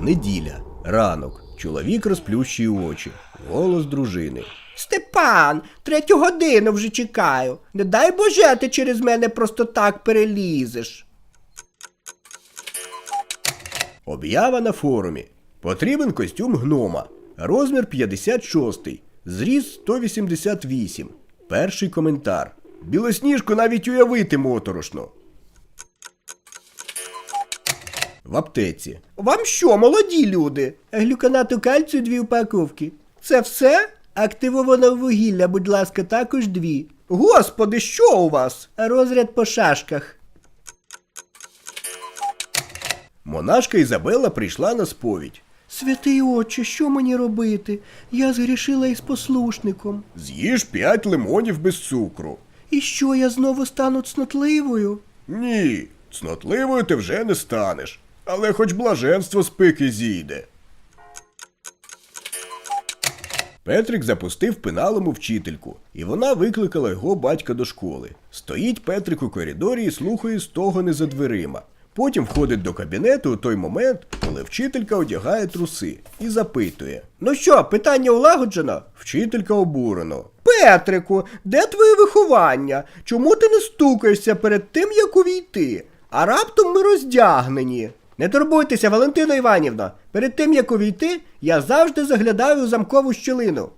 Неділя. Ранок. Чоловік розплющує очі. Голос дружини. Степан, третю годину вже чекаю. Не дай Боже, ти через мене просто так перелізеш. Об'ява на форумі. Потрібен костюм гнома. Розмір 56. Зріст 188. Перший коментар. Білосніжку навіть уявити моторошно. В аптеці. Вам що, молоді люди? Глюканату кальцію дві упаковки. Це все? Активоване вугілля, будь ласка, також дві. Господи, що у вас? Розряд по шашках. Монашка Ізабела прийшла на сповідь. Святий отче, що мені робити? Я згрішила із послушником. З'їж 5 лимонів без цукру. І що я знову стану цнотливою? Ні, цнотливою ти вже не станеш. Але хоч блаженство з пики зійде. Петрик запустив пеналом у вчительку, і вона викликала його батька до школи. Стоїть Петрик у коридорі і слухає стогони за дверима. Потім входить до кабінету у той момент, коли вчителька одягає труси і запитує. Ну що, питання улагоджено? Вчителька обурено. Петрику, де твоє виховання? Чому ти не стукаєшся перед тим, як увійти? А раптом ми роздягнені. Не турбуйтеся, Валентина Іванівна. Перед тим, як увійти, я завжди заглядаю у замкову щілину.